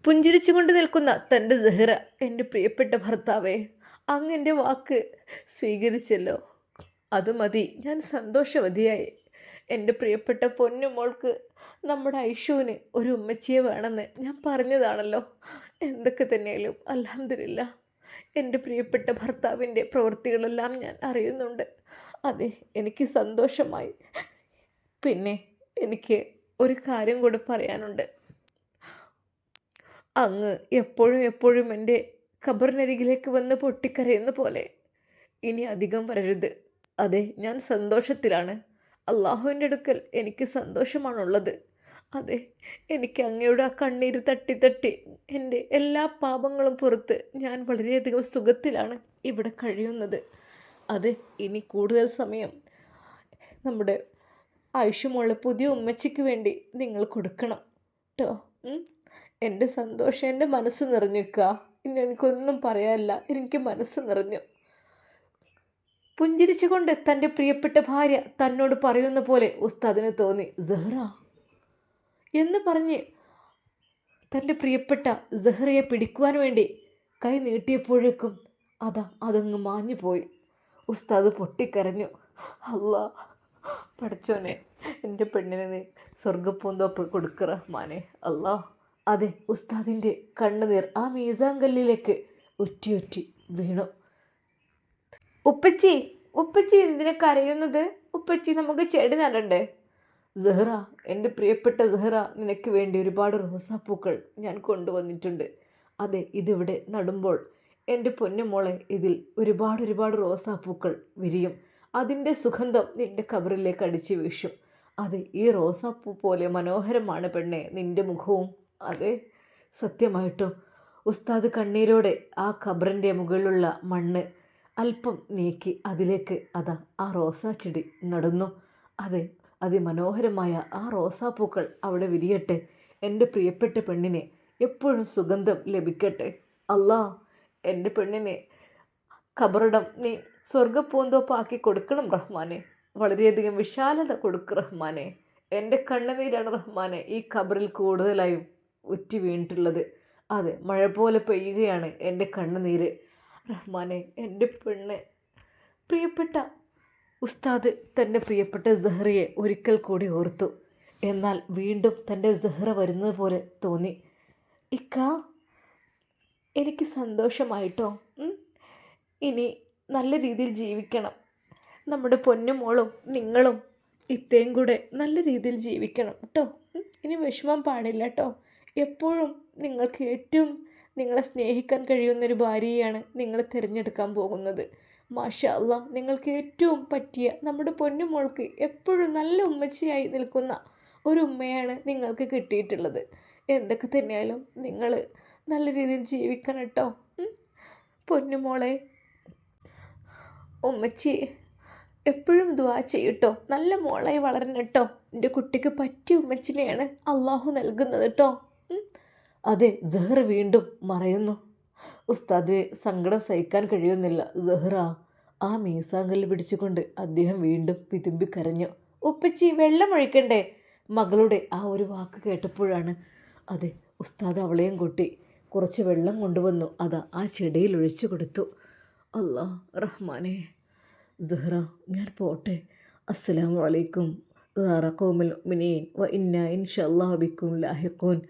പുഞ്ചിരിച്ചുകൊണ്ട് നിൽക്കുന്ന തന്റെ സെഹ്റ എന്റെ പ്രിയപ്പെട്ട ഭർത്താവേ അങ്ങ് എന്റെ വാക്ക് സ്വീകരിച്ചല്ലോ. അത് മതി ഞാൻ സന്തോഷവതിയായി. എന്റെ പ്രിയപ്പെട്ട പൊന്നുമോൾക്ക് നമ്മുടെ ഐഷുവിന് ഒരു ഉമ്മച്ചിയെ വേണമെന്ന് ഞാൻ പറഞ്ഞതാണല്ലോ. എന്തൊക്കെ തന്നെയാലും അലഹമില്ല എന്റെ പ്രിയപ്പെട്ട ഭർത്താവിന്റെ പ്രവൃത്തികളെല്ലാം ഞാൻ അറിയുന്നുണ്ട്. അതെ എനിക്ക് സന്തോഷമായി. പിന്നെ എനിക്ക് ഒരു കാര്യം കൂടെ പറയാനുണ്ട്. അങ്ങ് എപ്പോഴും എപ്പോഴും എന്റെ ഖബറിനരികിലേക്ക് വന്ന് പൊട്ടിക്കരയുന്ന പോലെ ഇനി അധികം വരരുത്. അതെ ഞാൻ സന്തോഷത്തിലാണ്. അള്ളാഹുവിന്റെ അടുക്കൽ എനിക്ക് സന്തോഷമാണുള്ളത്. അതെ എനിക്ക് അങ്ങയുടെ ആ കണ്ണീര് തട്ടി തട്ടി എന്റെ എല്ലാ പാപങ്ങളും പുറത്ത് ഞാൻ വളരെയധികം സുഖത്തിലാണ് ഇവിടെ കഴിയുന്നത്. അതെ ഇനി കൂടുതൽ സമയം നമ്മുടെ ആയുഷ്യമുള്ള പുതിയ ഉമ്മച്ചിക്ക് വേണ്ടി നിങ്ങൾ കൊടുക്കണം. കേട്ടോ എന്റെ സന്തോഷം എന്റെ മനസ്സ് നിറഞ്ഞിക്കുക ഇനി എനിക്കൊന്നും പറയാനില്ല. എനിക്ക് മനസ്സ് നിറഞ്ഞു. പുഞ്ചിരിച്ചുകൊണ്ട് തന്റെ പ്രിയപ്പെട്ട ഭാര്യ തന്നോട് പറയുന്ന പോലെ ഉസ്താദിന് തോന്നി സെഹ്റ. എന്ന് പറഞ്ഞ് തന്റെ പ്രിയപ്പെട്ട സെഹ്റയെ പിടിക്കുവാൻ വേണ്ടി കൈ നീട്ടിയപ്പോഴേക്കും അതാ അതങ്ങ് മാഞ്ഞു പോയി. ഉസ്താദ് പൊട്ടിക്കരഞ്ഞു. അല്ല പഠിച്ചോനെ എന്റെ പെണ്ണിനെ നീ സ്വർഗപ്പൂന്തോപ്പ് കൊടുക്കറ മാനെ അല്ലാ അതെ ഉസ്താദിന്റെ കണ്ണുനീർ ആ മീസാങ്കല്ലിലേക്ക് ഉറ്റി ഉറ്റി വീണു. ഉപ്പച്ചി ഉപ്പച്ചി എന്തിനാ കരയുന്നത്? ഉപ്പച്ചി നമുക്ക് ചെടി നടണ്ടേ. സെഹ്റ എന്റെ പ്രിയപ്പെട്ട സെഹ്റ നിനക്ക് വേണ്ടി ഒരുപാട് റോസാപ്പൂക്കൾ ഞാൻ കൊണ്ടുവന്നിട്ടുണ്ട്. അതെ ഇതിവിടെ നടുമ്പോൾ എന്റെ പൊന്നുമോളെ ഇതിൽ ഒരുപാട് ഒരുപാട് റോസാപ്പൂക്കൾ വിരിയും. അതിന്റെ സുഗന്ധം നിന്റെ കബറിലേക്ക് അടിച്ചു വീശും. അതെ ഈ റോസാപ്പൂ പോലെ മനോഹരമാണ് പെണ്ണെ നിന്റെ മുഖവും. അതെ സത്യമായിട്ടും. ഉസ്താദ് കണ്ണീരോടെ ആ ഖബറിന്റെ മുകളിലുള്ള മണ്ണ് അല്പം നീക്കി അതിലേക്ക് അതാ ആ റോസാ ചെടി നടന്നു. അതെ അതിമനോഹരമായ ആ റോസാപ്പൂക്കൾ അവിടെ വിരിയട്ടെ. എന്റെ പ്രിയപ്പെട്ട പെണ്ണിനെ എപ്പോഴും സുഗന്ധം ലഭിക്കട്ടെ. അല്ലാ എന്റെ പെണ്ണിനെ ഖബറിടം നീ സ്വർഗപ്പൂന്തോപ്പാക്കി കൊടുക്കണം റഹ്മാനെ. വളരെയധികം വിശാലത കൊടുക്ക് റഹ്മാനെ. എന്റെ കണ്ണുനീരാണ് റഹ്മാനെ ഈ ഖബറിൽ കൂടുതലായും ഉറ്റി വീണിട്ടുള്ളത്. അതെ മഴ പോലെ പെയ്യുകയാണ് എന്റെ കണ്ണുനീര്. റഹ്മാനെ എന്റെ പെണ്ണ്. പ്രിയപ്പെട്ട ഉസ്താദ് തന്റെ പ്രിയപ്പെട്ട സെഹ്റയെ ഒരിക്കൽ കൂടി ഓർത്തു. എന്നാൽ വീണ്ടും തന്റെ സെഹ്റ വരുന്നത് പോലെ തോന്നി. ഇക്ക എനിക്ക് സന്തോഷമായിട്ടോ? ഇനി നല്ല രീതിയിൽ ജീവിക്കണം. നമ്മുടെ പൊന്നുമോളും നിങ്ങളും ഇത്തേം കൂടെ നല്ല രീതിയിൽ ജീവിക്കണം കേട്ടോ ഇനി വിഷമം പാടില്ല കേട്ടോ എപ്പോഴും നിങ്ങൾക്ക് ഏറ്റവും നിങ്ങളെ സ്നേഹിക്കാൻ കഴിയുന്നൊരു ഭാര്യയാണ് നിങ്ങൾ തിരഞ്ഞെടുക്കാൻ പോകുന്നത്. മാഷാ അല്ല നിങ്ങൾക്ക് ഏറ്റവും പറ്റിയ നമ്മുടെ പൊന്നുമോൾക്ക് എപ്പോഴും നല്ല ഉമ്മച്ചിയായി നിൽക്കുന്ന ഒരു ഉമ്മയാണ് നിങ്ങൾക്ക് കിട്ടിയിട്ടുള്ളത്. എന്തൊക്കെ തന്നെയായാലും നിങ്ങൾ നല്ല രീതിയിൽ ജീവിക്കണം കേട്ടോ. പൊന്നുമോളെ ഉമ്മച്ചി എപ്പോഴും ദ്വാ ചെയ്യട്ടോ നല്ല മോളായി വളരണം കേട്ടോ എന്റെ കുട്ടിക്ക് പറ്റിയ ഉമ്മച്ചിനെയാണ് അള്ളാഹു നൽകുന്നത് കേട്ടോ അതെ ജഹർ വീണ്ടും മറയുന്നു. ഉസ്താദ് സങ്കടം സഹിക്കാൻ കഴിയുന്നില്ല ജഹ്റ. ആ മീസാങ്കല്ല് പിടിച്ചുകൊണ്ട് അദ്ദേഹം വീണ്ടും പിതുമ്പി കരഞ്ഞു. ഉപ്പച്ചി വെള്ളമൊഴിക്കണ്ടേ മകളുടെ ആ ഒരു വാക്ക് കേട്ടപ്പോഴാണ്. അതെ ഉസ്താദ് അവളെയും കൂട്ടി കുറച്ച് വെള്ളം കൊണ്ടുവന്നു. അതാ ആ ചെടിയിൽ ഒഴിച്ചു കൊടുത്തു. അല്ലാ റഹ്മാനെ. ജഹ്റ ഞാൻ പോട്ടെ. അസ്സലാമലൈക്കും ഖൗമുൽ മിനീൻ ഇന്ന ഇൻഷല്ലാഹു ബിക്കും ലാഹിഖൂൻ.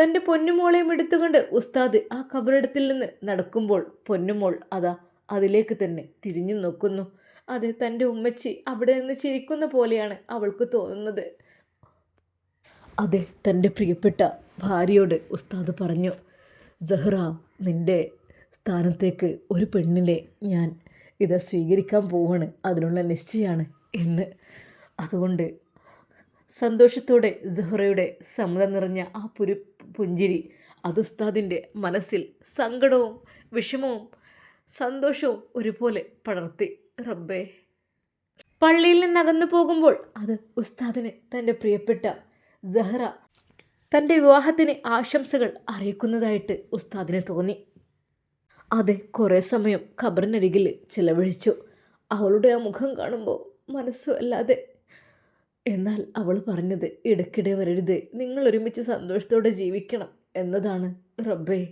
തന്റെ പൊന്നുമോളെയും എടുത്തുകൊണ്ട് ഉസ്താദ് ആ കബറിടത്തിൽ നിന്ന് നടക്കുമ്പോൾ പൊന്നുമോൾ അതാ അതിലേക്ക് തന്നെ തിരിഞ്ഞു നോക്കുന്നു. അത് തന്റെ ഉമ്മച്ചി അവിടെ നിന്ന് ചിരിക്കുന്ന പോലെയാണ് അവൾക്ക് തോന്നുന്നത്. അതെ തന്റെ പ്രിയപ്പെട്ട ഭാര്യയോട് ഉസ്താദ് പറഞ്ഞു സഹ്റ നിന്റെ സ്ഥാനത്തേക്ക് ഒരു പെണ്ണിനെ ഞാൻ ഇത് സ്വീകരിക്കാൻ പോവാണ്. അതിനുള്ള നിശ്ചയമാണ് എന്ന്. അതുകൊണ്ട് സന്തോഷത്തോടെ സഹ്റയുടെ സമ്മതം നിറഞ്ഞ ആ പുരു പുഞ്ചിരി അതുസ്താദിന്റെ മനസ്സിൽ സങ്കടവും വിഷമവും സന്തോഷവും ഒരുപോലെ പടർത്തി. റബ്ബേ. പള്ളിയിൽ നിന്ന് അകന്നു പോകുമ്പോൾ അത് ഉസ്താദിന് തന്റെ പ്രിയപ്പെട്ട ജഹ്റ തന്റെ വിവാഹത്തിന് ആശംസകൾ അറിയിക്കുന്നതായിട്ട് ഉസ്താദിന് തോന്നി. അതെ കുറേ സമയം ഖബറിനരികിൽ ചിലവഴിച്ചു. അവളുടെ ആ മുഖം കാണുമ്പോൾ മനസ്സും അല്ലാതെ എന്നാൽ അവൾ പറഞ്ഞത് ഇടയ്ക്കിടെ വരരുത്. നിങ്ങൾ ഒരുമിച്ച് സന്തോഷത്തോടെ ജീവിക്കണം എന്നതാണ്. റബ്ബേ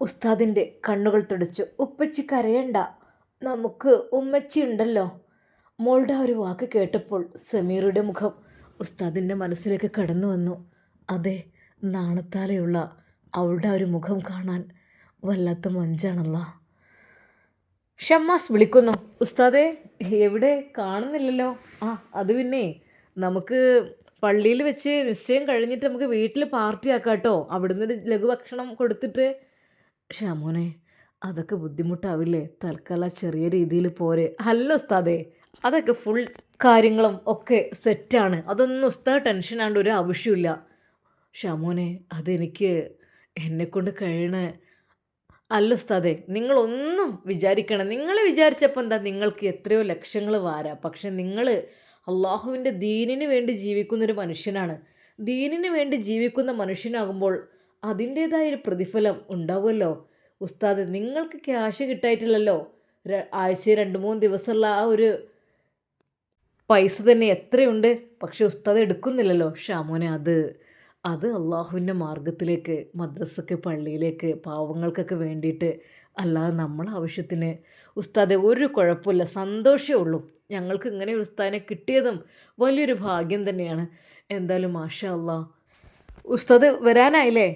ഉസ്താദിന്റെ കണ്ണുകൾ തുടച്ചു. ഉപ്പച്ചി കരയണ്ട. നമുക്ക് ഉമ്മച്ചി ഉണ്ടല്ലോ. മോളുടെ ഒരു വാക്ക് കേട്ടപ്പോൾ സമീറുടെ മുഖം ഉസ്താദിന്റെ മനസ്സിലേക്ക് കടന്നു വന്നു. അതെ നാണത്താലെയുള്ള അവളുടെ ഒരു മുഖം കാണാൻ വല്ലാത്ത മഞ്ചാണല്ല. ഷമ്മാസ് വിളിക്കുന്നു. ഉസ്താദെ എവിടെ കാണുന്നില്ലല്ലോ? ആ അത് പിന്നെ നമുക്ക് പള്ളിയിൽ വെച്ച് നിശ്ചയം കഴിഞ്ഞിട്ട് നമുക്ക് വീട്ടിൽ പാർട്ടി ആക്കാം കേട്ടോ അവിടുന്ന് ഒരു ലഘുഭക്ഷണം കൊടുത്തിട്ട്. ഷാമോനെ അതൊക്കെ ബുദ്ധിമുട്ടാവില്ലേ? തൽക്കാലം ചെറിയ രീതിയിൽ പോരെ. അല്ല ഉസ്താദേ അതൊക്കെ ഫുൾ കാര്യങ്ങളും ഒക്കെ സെറ്റാണ് അതൊന്നും ഉസ്താദ് ടെൻഷൻ ആണ്ട് ഒരു ആവശ്യമില്ല ഷാമോനെ അതെനിക്ക് എന്നെക്കൊണ്ട് കഴിയണ. അല്ല ഉസ്താദെ നിങ്ങളൊന്നും വിചാരിക്കണം നിങ്ങൾ വിചാരിച്ചപ്പോൾ എന്താ നിങ്ങൾക്ക് എത്രയോ ലക്ഷങ്ങൾ വാരാം. പക്ഷെ നിങ്ങൾ അള്ളാഹുവിന്റെ ദീനിന് വേണ്ടി ജീവിക്കുന്നൊരു മനുഷ്യനാണ്. ദീനിന് വേണ്ടി ജീവിക്കുന്ന മനുഷ്യനാകുമ്പോൾ അതിന്റേതായൊരു പ്രതിഫലം ഉണ്ടാവുമല്ലോ. ഉസ്താദ് നിങ്ങൾക്ക് ക്യാഷ് കിട്ടായിട്ടില്ലല്ലോ? ആഴ്ച രണ്ട് മൂന്ന് ദിവസമുള്ള ആ ഒരു പൈസ തന്നെ എത്രയുണ്ട്? പക്ഷെ ഉസ്താദ് എടുക്കുന്നില്ലല്ലോ. ഷാമോനെ അത് അത് അള്ളാഹുവിന്റെ മാർഗത്തിലേക്ക് മദ്രസക്ക് പള്ളിയിലേക്ക് പാവങ്ങൾക്കൊക്കെ വേണ്ടിയിട്ട് അല്ലാതെ നമ്മളെ ആവശ്യത്തിന് ഉസ്താദെ ഒരു കുഴപ്പമില്ല. സന്തോഷമേ ഉള്ളൂ. ഞങ്ങൾക്ക് ഇങ്ങനെ ഒരു ഉസ്താദിനെ കിട്ടിയതും വലിയൊരു ഭാഗ്യം തന്നെയാണ്. എന്തായാലും മാഷ അല്ല ഉസ്താദ് വരാനായില്ലേ?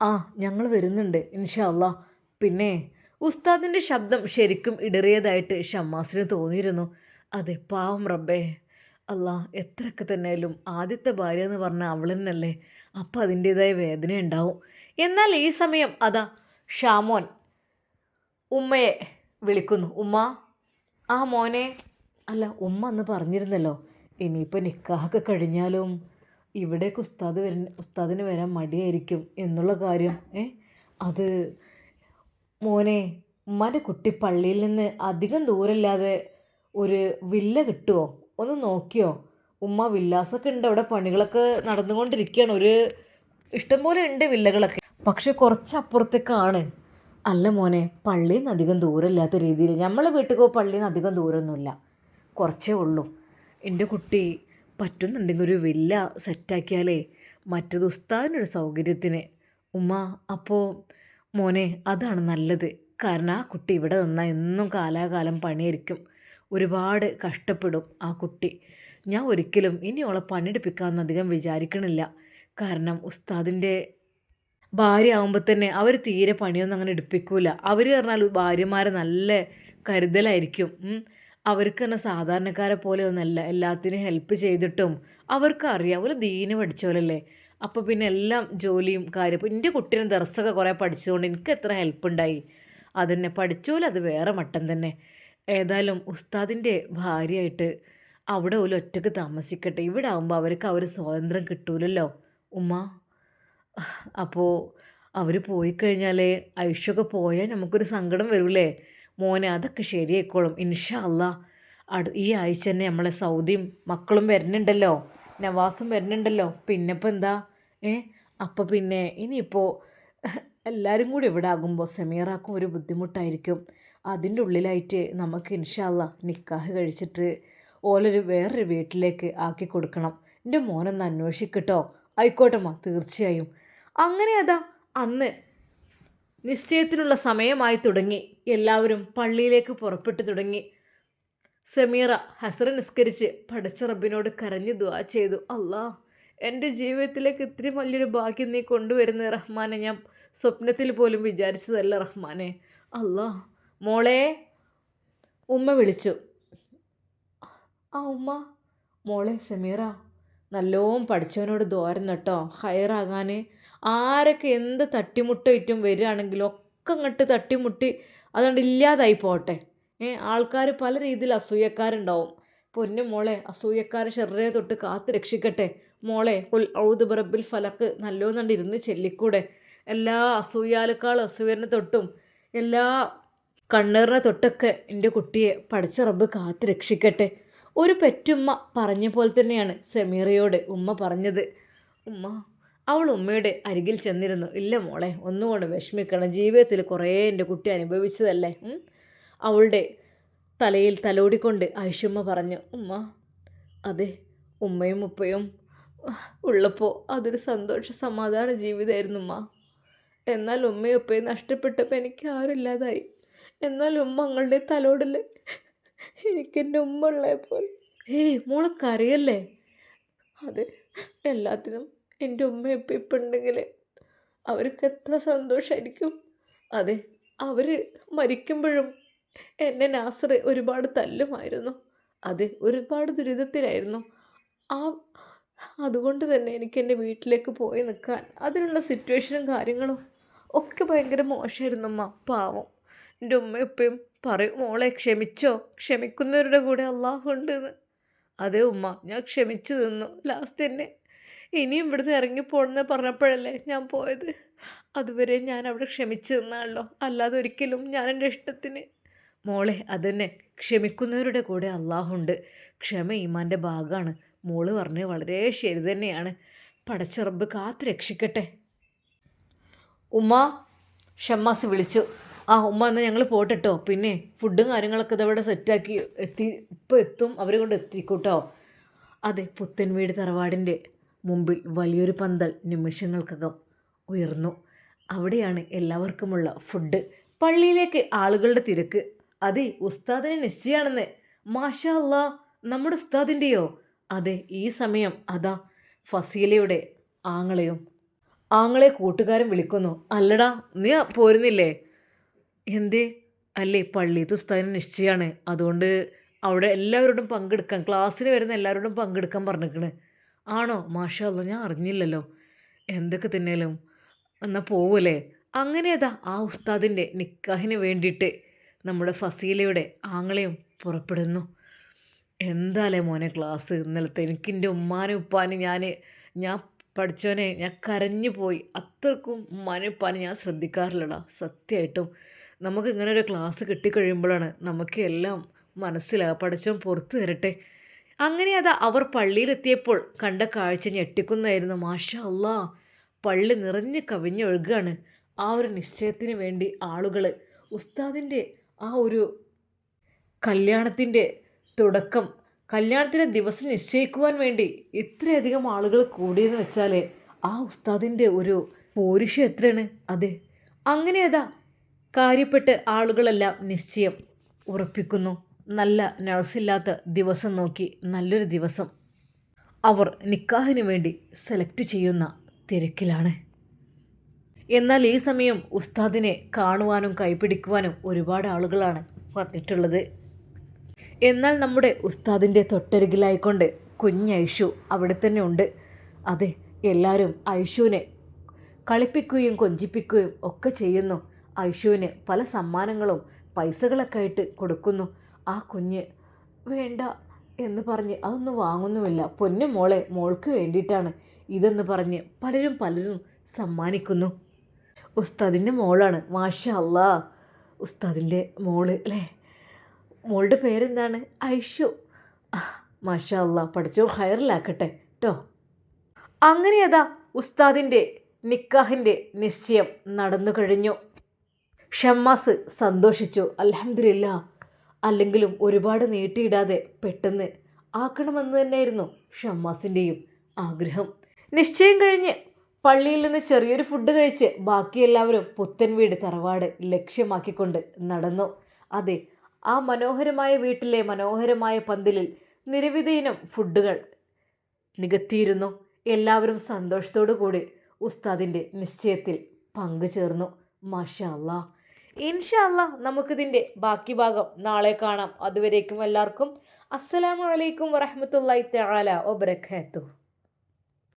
ആ ഞങ്ങൾ വരുന്നുണ്ട് ഇൻഷാ അല്ല പിന്നെ ഉസ്താദിന്റെ ശബ്ദം ശരിക്കും ഇടറിയതായിട്ട് ഷമ്മാസിന് തോന്നിയിരുന്നു. അതെ പാവം റബ്ബേ. അല്ല എത്രയൊക്കെ തന്നെയാലും ആദ്യത്തെ ഭാര്യ എന്ന് പറഞ്ഞാൽ അവൾ തന്നെയല്ലേ? അപ്പം അതിന്റേതായ വേദന ഉണ്ടാവും എന്നാൽ ഈ സമയം അതാ ഷാമോൻ ഉമ്മയെ വിളിക്കുന്നു. ഉമ്മ. ആ മോനെ. അല്ല ഉമ്മ അന്ന് പറഞ്ഞിരുന്നല്ലോ ഇനിയിപ്പോൾ നിക്കാഹൊക്കെ കഴിഞ്ഞാലും ഇവിടേക്ക് ഉസ്താദ് വര ഉസ്താദിന് വരാൻ മടിയായിരിക്കും എന്നുള്ള കാര്യം. ഏ? അത് മോനെ ഉമ്മാന്റെ കുട്ടി പള്ളിയിൽ നിന്ന് അധികം ദൂരമില്ലാതെ ഒരു വില്ല കിട്ടുമോ ഒന്ന് നോക്കിയോ? ഉമ്മ വില്ലാസൊക്കെ ഉണ്ട് അവിടെ പണികളൊക്കെ നടന്നുകൊണ്ടിരിക്കുകയാണ്. ഒരു ഇഷ്ടംപോലെ ഉണ്ട് വില്ലകളൊക്കെ. പക്ഷെ കുറച്ച് അപ്പുറത്തേക്കാണ് അല്ല മോനെ പള്ളിയിൽ നിന്ന് അധികം ദൂരമില്ലാത്ത രീതിയിൽ നമ്മളെ വീട്ടിൽ പോ പള്ളിയിൽ നിന്ന് അധികം ദൂരമൊന്നുമില്ല. കുറച്ചേ ഉള്ളൂ. എന്റെ കുട്ടി പറ്റുന്നുണ്ടെങ്കിൽ ഒരു വില്ല സെറ്റാക്കിയാലേ മറ്റു ഉസ്താദിനൊരു സൗകര്യത്തിന്. ഉമ്മ അപ്പോൾ മോനെ അതാണ് നല്ലത്. കാരണം ആ കുട്ടി ഇവിടെ നിന്നാൽ എന്നും കാലാകാലം പണിയായിരിക്കും. ഒരുപാട് കഷ്ടപ്പെടും ആ കുട്ടി. ഞാൻ ഒരിക്കലും ഇനി അവളെ പണിയെടുപ്പിക്കാമെന്ന് അധികം വിചാരിക്കണില്ല. കാരണം ഉസ്താദിന്റെ ഭാര്യ ആകുമ്പോൾ തന്നെ അവർ തീരെ പണിയൊന്നും അങ്ങനെ എടുപ്പിക്കൂല. അവർ പറഞ്ഞാൽ ഭാര്യമാരെ നല്ല കരുതലായിരിക്കും. അവർക്ക് തന്നെ സാധാരണക്കാരെ പോലെ ഒന്നല്ല എല്ലാത്തിനും ഹെൽപ്പ് ചെയ്തിട്ടും അവർക്ക് അറിയാം ഒരു പഠിച്ച പഠിച്ചോലല്ലേ അപ്പോൾ പിന്നെ എല്ലാം ജോലിയും കാര്യം. ഇപ്പോൾ എന്റെ കുട്ടീനെ ദർശക കുറേ പഠിച്ചതുകൊണ്ട് എനിക്ക് എത്ര ഹെൽപ്പ് ഉണ്ടായി. അതന്നെ പഠിച്ചോലെ അത് വേറെ മട്ടം തന്നെ. ഏതായാലും ഉസ്താദിന്റെ ഭാര്യയായിട്ട് അവിടെ ഒരു ഒറ്റയ്ക്ക് താമസിക്കട്ടെ. ഇവിടെ ആകുമ്പോൾ അവർക്ക് ഒരു സ്വാതന്ത്ര്യം കിട്ടൂലല്ലോ. ഉമ്മ. അപ്പോൾ അവർ പോയി കഴിഞ്ഞാൽ ഐഷൊക്കെ പോയാൽ നമുക്കൊരു സങ്കടം വരൂലേ മോനെ അതൊക്കെ ശരിയായിക്കോളും. ഇൻഷാ അല്ലാ അടു ഈ ആഴ്ച തന്നെ നമ്മളെ സൗദിയും മക്കളും വരുന്നുണ്ടല്ലോ. നവാസും വരുന്നുണ്ടല്ലോ. പിന്നെ ഇപ്പം എന്താ? ഏ? അപ്പോൾ പിന്നെ ഇനിയിപ്പോൾ എല്ലാവരും കൂടി ഇവിടെ ആകുമ്പോൾ സെമീറാക്കും ഒരു ബുദ്ധിമുട്ടായിരിക്കും. അതിന്റെ ഉള്ളിലായിട്ട് നമുക്ക് ഇൻഷാല്ല നിക്കാഹ് കഴിച്ചിട്ട് ഓലൊരു വേറൊരു വീട്ടിലേക്ക് ആക്കി കൊടുക്കണം. എന്റെ മോനൊന്ന് അന്വേഷിക്കട്ടോ ആയിക്കോട്ടമ്മ തീർച്ചയായും. അങ്ങനെ അതാ അന്ന്. നിശ്ചയത്തിനുള്ള സമയമായി തുടങ്ങി. എല്ലാവരും പള്ളിയിലേക്ക് പുറപ്പെട്ടു തുടങ്ങി. സമീറ ഹസർ നിസ്കരിച്ച് പഠിച്ച റബ്ബിനോട് കരഞ്ഞു ദുവാ ചെയ്തു. അല്ലാ എന്റെ ജീവിതത്തിലേക്ക് ഇത്രയും വലിയൊരു ഭാഗ്യം നീ കൊണ്ടുവരുന്ന റഹ്മാനെ. ഞാൻ സ്വപ്നത്തിൽ പോലും വിചാരിച്ചതല്ല റഹ്മാനെ. അല്ലാ മോളെ. ഉമ്മ വിളിച്ചു. ആ ഉമ്മ മോളെ സമീറ നല്ലോം പഠിച്ചവനോട് ദോരുന്നു കേട്ടോ ഹയറാകാൻ ആരൊക്കെ എന്ത് തട്ടിമുട്ടയിട്ടും വരികയാണെങ്കിലും ഒക്കെ അങ്ങോട്ട് തട്ടിമുട്ടി അതുകൊണ്ട് ഇല്ലാതായി പോട്ടെ. ഏ ആൾക്കാർ പല രീതിയിൽ അസൂയക്കാരുണ്ടാവും. പൊന്നു മോളെ അസൂയക്കാരെ ചെറിയ തൊട്ട് കാത്ത് രക്ഷിക്കട്ടെ. മോളെ കുൽ ഔദ് ബറബിൽ ഫലക്ക് നല്ലോന്നുണ്ട് ഇരുന്ന് ചെല്ലിക്കൂടെ. എല്ലാ അസൂയാലുക്കാളും അസൂയനെ തൊട്ടും എല്ലാ കണ്ണീറിനെ തൊട്ടൊക്കെ എന്റെ കുട്ടിയെ പഠിച്ച റബ്ബ് കാത്ത് രക്ഷിക്കട്ടെ. ഒരു പെറ്റുമ്മ പറഞ്ഞ പോലെ തന്നെയാണ് സെമീറയോട് ഉമ്മ പറഞ്ഞത്. ഉമ്മ അവൾ ഉമ്മയുടെ അരികിൽ ചെന്നിരുന്നു. ഇല്ല മോളെ ഒന്നുകൊണ്ട് വിഷമിക്കണം. ജീവിതത്തിൽ കുറേ എന്റെ കുട്ടി അനുഭവിച്ചതല്ലേ? അവളുടെ തലയിൽ തലോടിക്കൊണ്ട് ഐഷുമ്മ പറഞ്ഞു ഉമ്മ അതെ ഉമ്മയും ഉപ്പയും ഉള്ളപ്പോൾ അതൊരു സന്തോഷ സമാധാന ജീവിതമായിരുന്നു ഉമ്മ. എന്നാൽ ഉമ്മയും ഉപ്പയും നഷ്ടപ്പെട്ടപ്പോൾ എനിക്ക് ആരുമില്ലാതായി എന്നാൽ ഉമ്മ അങ്ങളുടെ തലോടല്ലേ? എനിക്കെന്റെ ഉമ്മ ഉള്ളപ്പോൾ ഏയ് മോളെ കറിയല്ലേ അതെ എല്ലാത്തിനും എന്റെ ഉമ്മ ഇപ്പം ഇപ്പം ഉണ്ടെങ്കിൽ അവർക്ക് എത്ര സന്തോഷമായിരിക്കും അതെ അവർ മരിക്കുമ്പോഴും എന്നെ നാസർ ഒരുപാട് തല്ലുമായിരുന്നു. അതെ ഒരുപാട് ദുരിതത്തിലായിരുന്നു. ആ അതുകൊണ്ട് തന്നെ എനിക്ക് എന്റെ വീട്ടിലേക്ക് പോയി നിൽക്കാൻ അതിനുള്ള സിറ്റുവേഷനും കാര്യങ്ങളും ഒക്കെ ഭയങ്കര മോശമായിരുന്നു അമ്മ പാവം. എന്റെ ഉമ്മ ഇപ്പം പറയും മോളെ ക്ഷമിച്ചോ? ക്ഷമിക്കുന്നവരുടെ കൂടെ അള്ളാഹുണ്ടെന്ന് അതെ ഉമ്മ ഞാൻ ക്ഷമിച്ചു നിന്നു. ലാസ്റ്റ് എന്നെ ഇനിയും ഇവിടുന്ന് ഇറങ്ങിപ്പോണെന്ന് പറഞ്ഞപ്പോഴല്ലേ ഞാൻ പോയത്. അതുവരെ ഞാൻ അവിടെ ക്ഷമിച്ചു നിന്നാണല്ലോ. അല്ലാതെ ഒരിക്കലും ഞാൻ എന്റെ ഇഷ്ടത്തിന്. മോളെ അതന്നെ. ക്ഷമിക്കുന്നവരുടെ കൂടെ അള്ളാഹുണ്ട് ക്ഷമ ഈമാന്റെ ഭാഗമാണ്. മോൾ പറഞ്ഞത് വളരെ ശരി തന്നെയാണ്. പടച്ചിറബ് കാത്ത് രക്ഷിക്കട്ടെ. ഉമ്മ ഷമ്മാസ് വിളിച്ചു. ആ ഉമ്മ എന്നാൽ ഞങ്ങൾ പോട്ടെട്ടോ. പിന്നെ ഫുഡും കാര്യങ്ങളൊക്കെ ഇതവിടെ സെറ്റാക്കി എത്തി ഇപ്പോൾ എത്തും. അവരെ കൊണ്ട് എത്തിക്കൂട്ടോ. അതെ പുത്തൻ വീട് തറവാടിന്റെ. മുമ്പിൽ വലിയൊരു പന്തൽ നിമിഷങ്ങൾക്കകം ഉയർന്നു. അവിടെയാണ് എല്ലാവർക്കുമുള്ള ഫുഡ്. പള്ളിയിലേക്ക് ആളുകളുടെ തിരക്ക്. അതെ ഉസ്താദിന് നിശ്ചയാണെന്ന്. മാഷാ അല്ലാ നമ്മുടെ ഉസ്താദിന്റെയോ അതെ ഈ സമയം അതാ. ഫസീലയുടെ ആങ്ങളെയും ആങ്ങളെ കൂട്ടുകാരൻ വിളിക്കുന്നു. അല്ലടാ നീ പോരുന്നില്ലേ? എന്തേ? അല്ലേ പള്ളിയത്ത് ഉസ്താദിന് നിശ്ചയമാണ് അതുകൊണ്ട് അവിടെ എല്ലാവരോടും പങ്കെടുക്കാൻ ക്ലാസ്സിന് വരുന്ന എല്ലാവരോടും പങ്കെടുക്കാൻ പറഞ്ഞിരിക്കണ്. ആണോ? മാഷല്ല ഞാൻ അറിഞ്ഞില്ലല്ലോ. എന്തൊക്കെ തിന്നേലും? എന്നാൽ പോവല്ലേ അങ്ങനെ അതാ ആ ഉസ്താദിന്റെ നിക്കാഹിന് വേണ്ടിയിട്ട് നമ്മുടെ ഫസീലയുടെ ആങ്ങളെയും പുറപ്പെടുന്നു. എന്താലേ മോനെ ക്ലാസ്? ഇന്നലത്തെ എനിക്ക് എന്റെ ഉമ്മാനും ഉപ്പാനും ഞാൻ ഞാൻ പഠിച്ചവനെ ഞാൻ കരഞ്ഞു പോയി. അത്രക്കും ഉമ്മാനും ഉപ്പാനും ഞാൻ ശ്രദ്ധിക്കാറില്ലടാ സത്യമായിട്ടും നമുക്ക് ഇങ്ങനെ ഒരു ക്ലാസ് കിട്ടിക്കഴിയുമ്പോഴാണ് നമുക്ക് എല്ലാം മനസ്സിലാകുക പഠിച്ചവൻ പുറത്തു തരട്ടെ അങ്ങനെ അത് അവർ പള്ളിയിലെത്തിയപ്പോൾ കണ്ട കാഴ്ച ഞെട്ടിക്കുന്നതായിരുന്നു. മാഷ അല്ലാ പള്ളി നിറഞ്ഞ് കവിഞ്ഞൊഴുകാണ് ആ ഒരു നിശ്ചയത്തിന് വേണ്ടി ആളുകൾ ഉസ്താദിന്റെ ആ ഒരു കല്യാണത്തിന്റെ തുടക്കം കല്യാണത്തിന്റെ ദിവസം നിശ്ചയിക്കുവാൻ വേണ്ടി ഇത്രയധികം ആളുകൾ കൂടിയെന്ന് വെച്ചാൽ ആ ഉസ്താദിന്റെ ഒരു പോരിഷ എത്രയാണ്? അതെ അങ്ങനെ അതാ കാര്യപ്പെട്ട് ആളുകളെല്ലാം നിശ്ചയം ഉറപ്പിക്കുന്നു. നല്ല നഴ്സില്ലാത്ത ദിവസം നോക്കി നല്ലൊരു ദിവസം അവർ നിക്കാഹിന് വേണ്ടി സെലക്ട് ചെയ്യുന്ന തിരക്കിലാണ്. എന്നാൽ ഈ സമയം ഉസ്താദിനെ കാണുവാനും കൈപിടിക്കുവാനും ഒരുപാട് ആളുകളാണ് വന്നിട്ടുള്ളത്. എന്നാൽ നമ്മുടെ ഉസ്താദിന്റെ തൊട്ടരികിലായിക്കൊണ്ട് കുഞ്ഞ് ഐഷു അവിടെ തന്നെ ഉണ്ട്. അതെ എല്ലാവരും ഐഷുവിനെ കളിപ്പിക്കുകയും കൊഞ്ചിപ്പിക്കുകയും ഒക്കെ ചെയ്യുന്നു. ഐഷുവിന് പല സമ്മാനങ്ങളും പൈസകളൊക്കെ ആയിട്ട് കൊടുക്കുന്നു. ആ കുഞ്ഞ് വേണ്ട എന്ന് പറഞ്ഞ് അതൊന്നും വാങ്ങുന്നുമില്ല. പൊന്നു മോളെ മോൾക്ക് വേണ്ടിയിട്ടാണ് ഇതെന്ന് പറഞ്ഞ് പലരും പലരും സമ്മാനിക്കുന്നു. ഉസ്താദിന്റെ മോളാണ്. മാഷ അല്ലാ ഉസ്താദിന്റെ മോൾ അല്ലേ? മോളുടെ പേരെന്താണ്? ഐഷു. മാഷ അല്ല പഠിച്ചോ ഹയറിലാക്കട്ടെ കേട്ടോ അങ്ങനെ അതാ ഉസ്താദിന്റെ നിക്കാഹിന്റെ നിശ്ചയം നടന്നു കഴിഞ്ഞു. ഷമ്മാസ് സന്തോഷിച്ചു. അലഹമില്ല അല്ലെങ്കിലും ഒരുപാട് നീട്ടിയിടാതെ പെട്ടെന്ന് ആക്കണമെന്ന് തന്നെയായിരുന്നു ഷമ്മാസിന്റെയും ആഗ്രഹം. നിശ്ചയം കഴിഞ്ഞ് പള്ളിയിൽ നിന്ന് ചെറിയൊരു ഫുഡ് കഴിച്ച് ബാക്കി എല്ലാവരും പുത്തൻ വീട് തറവാട് ലക്ഷ്യമാക്കിക്കൊണ്ട് നടന്നു. അതെ ആ മനോഹരമായ വീട്ടിലെ മനോഹരമായ പന്തലിൽ നിരവധിയിനം ഫുഡുകൾ നികത്തിയിരുന്നു. എല്ലാവരും സന്തോഷത്തോടു കൂടി ഉസ്താദിന്റെ നിശ്ചയത്തിൽ പങ്കുചേർന്നു. മാഷാ അല്ലാ ഇൻഷാ അല്ലാ നമുക്കിതിന്റെ ബാക്കി ഭാഗം നാളെ കാണാം. അതുവരേക്കും എല്ലാവർക്കും അസ്സലാമു അലൈക്കും വറഹമത്തല്ലാ തആല വബറകാതുഹു.